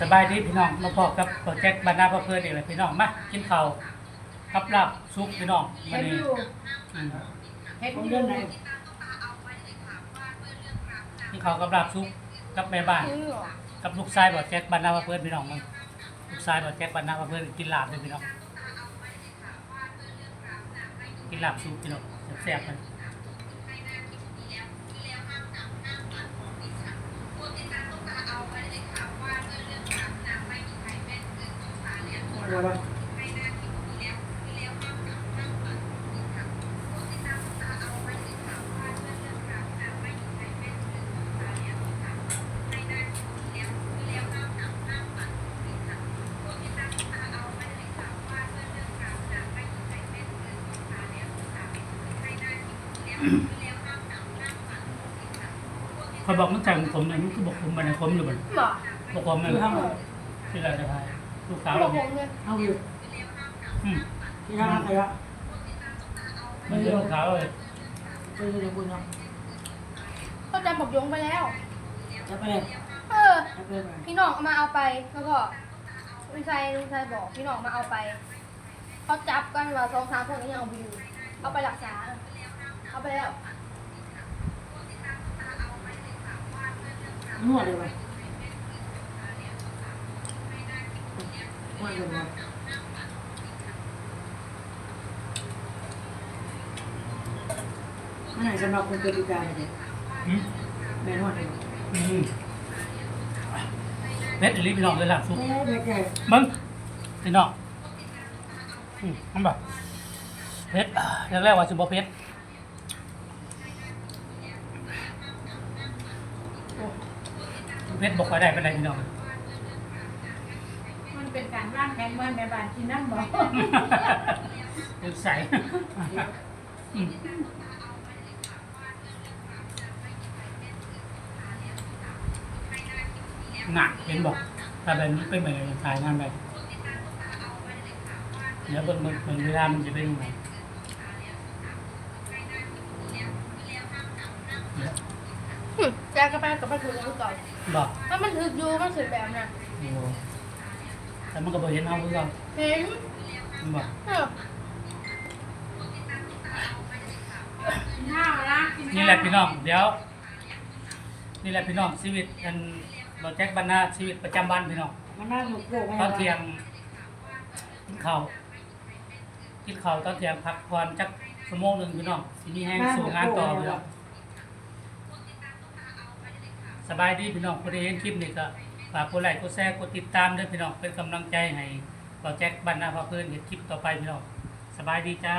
สบายดีพี่น้องมาพบกับโปรเจกต์บรรณาพระเพื่อนอีกแล้วพี่น้องมากินข้าวกับลาบซุปพี่น้องเฮ็วันดนี้อยู่อืมเฮ็ดผมอยู่เดินไหนกินข้าวกับลาบซุปกับแม่บ้าน กับลูกชายโปรเจกต์บรรณาพระเพื่อนพี่น้องมันลูกชายโปรเจกต์บรรณาพระเพื่อนกินลาบเลยพี่น้องกินลาบซุปพี่น้องแซ่บๆมัน อะไรวะเขาบอกมันใจของผมเนี่ยมันคือบอกผมมันผมหรือมันบอกบอกผมมันคือห้ามที่เราจะทาย ลูกสาวบอเรากผเนี่ยมเลยเอาอยู่อืมที่ห้ามใครวะมันคือลูกสาวเลยเจอคุณเนาะเขาจำบอกยงไปแล้ว จะไปเลยเออ จะไปไหนพี่น้องเอามาเอาไป แล้วก็ลุงชายลุงชายบอกพี่น้องมาเอาไปเขาจับกันว่าสองสามคนนี้ยังเอาไปอยู่เอาไปรักษาเอาไปแล้วนวดเลยวะ นวดเลยวะไม่ไหนสำหรับคนเกิดปีกายเลยอืมแม่นวดเลยวะอืมเม็ดลิพี่น้องเลยล่ะซุปแม่เด็กแก่มึงพี่น้องอืมทำแบบเพชรแรกๆว่าสิบ่เพชรเพชรบอกไปได้เป็นไรพี่น้อง มันเป็นการร่างแข็งเมื่อแม่บ้านกินน้ำบ่ดูใส่อืมหนักเห็นบอกถ้าแบบนี้เป็นแบบถ่ายงานแบบเดี๋ยวเบิ่งเบิ่งเบิ่งเวลามันจะเป็นยังไงเดี๋ยวหึแกก็ไปกับไปถึงยังก่อนบอกถ้ามันถึกอยู่มันถึกแบบน่ะโอ้ แต่มันก็บอกเห็นเอาคือเราเห็นมันบอกเออกินข้าวละกินข้าวนี่แหละพี่น้องเดี๋ยว นี่แหละพี่น้องชีวิตกันเราแจ็คบรรณาชีวิตประจำวันพี่น้องมันน่าหนุกโก้ไหมตอนเที่ยงกินข้าวกินข้าวตอนเที่ยงพักผ่อนจักชั่วโมงหนึ่งพี่น้องสิมีแห้งสู่งานต่อพี่น้องสบายดีพี่น้องคนที่เห็นคลิปนี้ก็ ฝากกดไลค์กดแชร์กดติดตามด้วยพี่น้องเป็นกำลังใจให้เราแจ็คบรรณาพาเพื่อนเห็นคลิปต่อไปพี่น้องสบายดีจ้า